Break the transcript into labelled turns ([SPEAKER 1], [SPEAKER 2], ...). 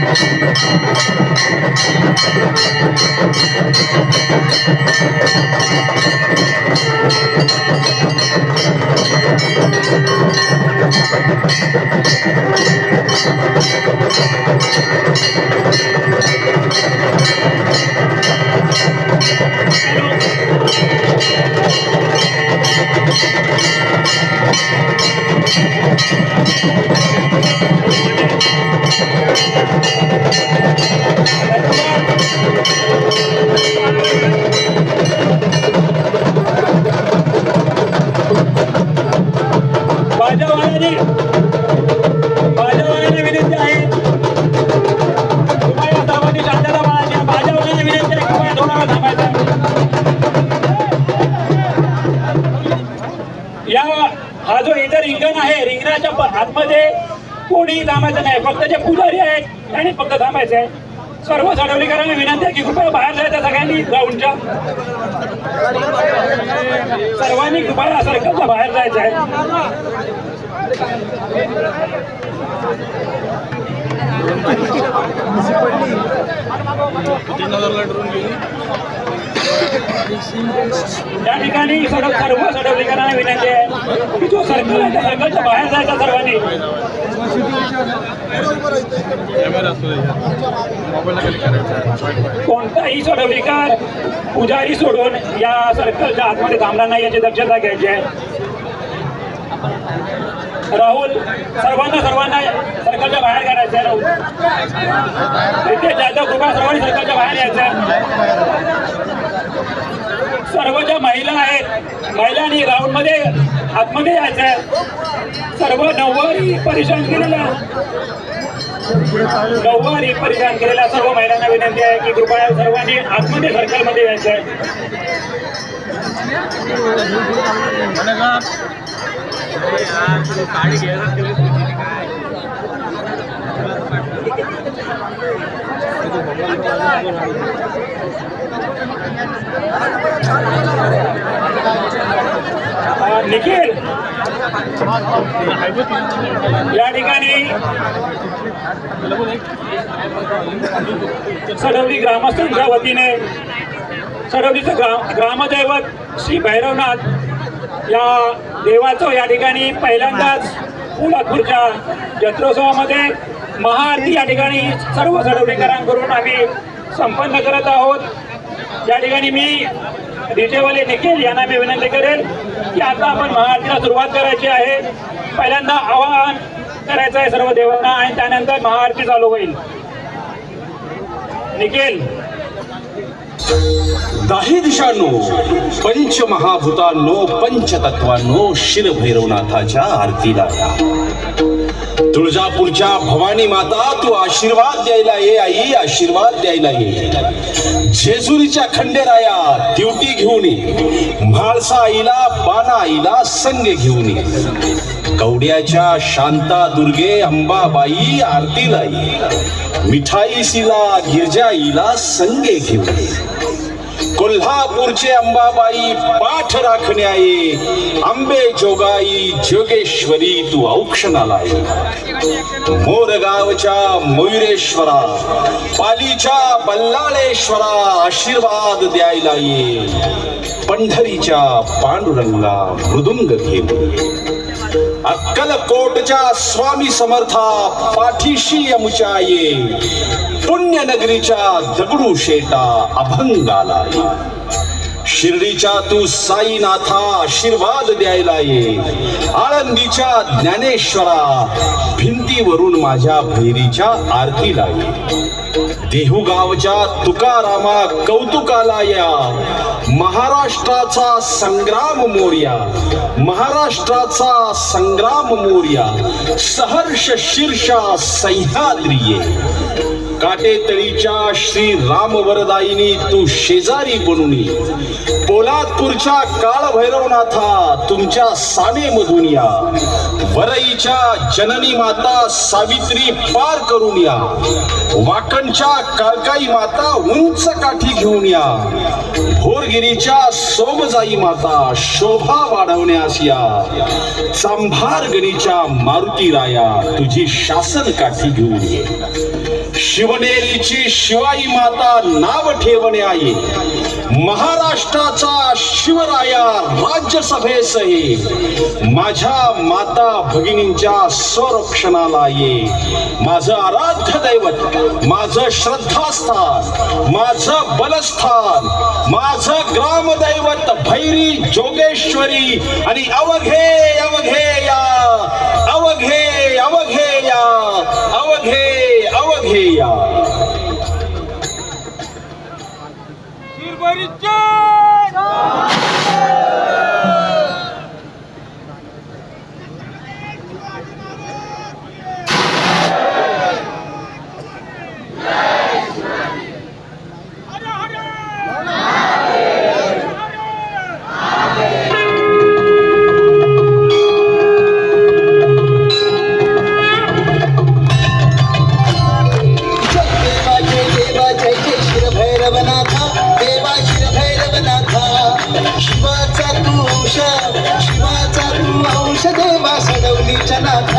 [SPEAKER 1] Thank माझ्या भाजपवाल्यांनी विनंती आहे. कृपया सर्वांनी शांतता पाळायची भाजपवाल्यांनी विनंती आहे. कृपया थोडा वेळ थांबायचं या हा जो इतर रिंगण आहे रिंगणाच्या प- आतमध्ये कोणी थांबायचं नाही. फक्त जे पुजारी आहेत त्यांनी फक्त थांबायचं आहे. सर्व सडवलीकरांना विनंती आहे की कृपया बाहेर जायचं सगळ्यांनी ग्राउंडच्या सर्वांनी कृपया सर्कलच्या बाहेर जायचं आहे. या ठिकाणी सडक सर्व सडवलीकरांना विनंती आहे. की जो सर्कल आहे त्या सर्कलच्या बाहेर जायचा सर्वांनी. कोणताही सोडवणीकार पुजारी सोडून या सर्कलच्या आतमध्ये थांबणार नाही याची दक्षता घ्यायची आहे. राहुल सर्वांना सर्वांना सरकारच्या बाहेर काढायचं आहे राहुल. इथे जाधव कृपया सर्वांनी सरकारच्या बाहेर यायचं आहे सर्व ज्या महिला आहेत महिलांनी ग्राउंडमध्ये आतमध्ये यायचं आहे सर्व नऊवारी परेशान केलेला. नऊवारी परिधान केलेल्या सर्व महिलांना विनंती आहे की कृपया सर्वांनी आतमध्ये सर्कलमध्ये यायचं आहे निखिल! या ठिकाणी सडवली ग्रामस्थांच्या वतीने सडवलीचं ग्रा ग्रामदैवत श्री भैरवनाथ या देवाचं या ठिकाणी पहिल्यांदाच कोल्हापूरच्या जत्रोत्सवामध्ये महाआरती या ठिकाणी सर्व सडवलीकरांकडून आम्ही संपन्न करत आहोत. या ठिकाणी मी डीजेवाले निखिल यांना मी विनंती करेल की आता आपण महाआरतीला सुरुवात करायची आहे. पहिल्यांदा आवाहन करायचं आहे सर्व देवांना आणि त्यानंतर महाआरती चालू होईल. निखिल
[SPEAKER 2] दाही दिशांनो पंचमहाभूतांनो पंचतत्वांनो शिरभैरवनाथाच्या आरतीला तुळजापूरच्या भवानी माता तू आशीर्वाद द्यायला ये आई आशीर्वाद द्यायला ये. जेजुरीच्या खंडेराया दिवटी घेऊन ये. म्हाळसा आईला बाणा आईला संग घेऊन ये. कवड्याच्या शांता दुर्गे अंबाबाई आरतीला ये. मिठाईसीला गिरजाईला संगे घेऊन कोल्हापूरचे अंबाबाई पाठ राखण्याई आंबे जोगाई जोगेश्वरी तू औक्षणाला ये मोरगावच्या मयुरेश्वरा पालीच्या बल्लाळेश्वरा आशीर्वाद द्यायला ये. पंढरीच्या पांडुरंगा मृदुंग घेऊन ये. अक्कलकोटच्या स्वामी समर्था पाठीशी यमुच्या ये पुण्यनगरीच्या दगडू शेटा अभंगाला शिर्डीच्या तू साईनाथा आशीर्वाद द्यायला ये. आळंदीच्या ज्ञानेश्वरा भिंतीवरून माझ्या भैरीच्या आरतीला ये. देहुगावच्या तुकारामा कौतुकाला या. महाराष्ट्राचा संग्राम मोर्या. महाराष्ट्राचा संग्राम मोर्या. सहर्ष शीर्षा सह्याद्रिये काटेतळीच्या श्री राम वरदायिनी तू शेजारी बनून. ये. पोलादपूरच्या काळभैरवनाथा तुमच्या साने मधून या. वरईच्या जननी माता सावित्री पार करून या. वाकणच्या काळकाई माता उंच काठी घेऊन या. भोरगिरीच्या सोमजाई माता शोभा वाढवण्यास या. चांभार गणीच्या मारुती राया तुझी शासन काठी घेऊन ये. शिवनेरीची शिवाई माता नाव ठेवणे आई. महाराष्ट्राचा शिवराया राज्यसभेसही माझ्या माता भगिनींच्या संरक्षणाला ये. माझं आराध्य दैवत माझं श्रद्धास्थान माझं बलस्थान माझं ग्रामदैवत भैरी जोगेश्वरी आणि अवघे अवघे या अवघे अवघे या अवघे अवघे
[SPEAKER 3] शिवाचा तू अंश देवा सडवलीच्या नाथा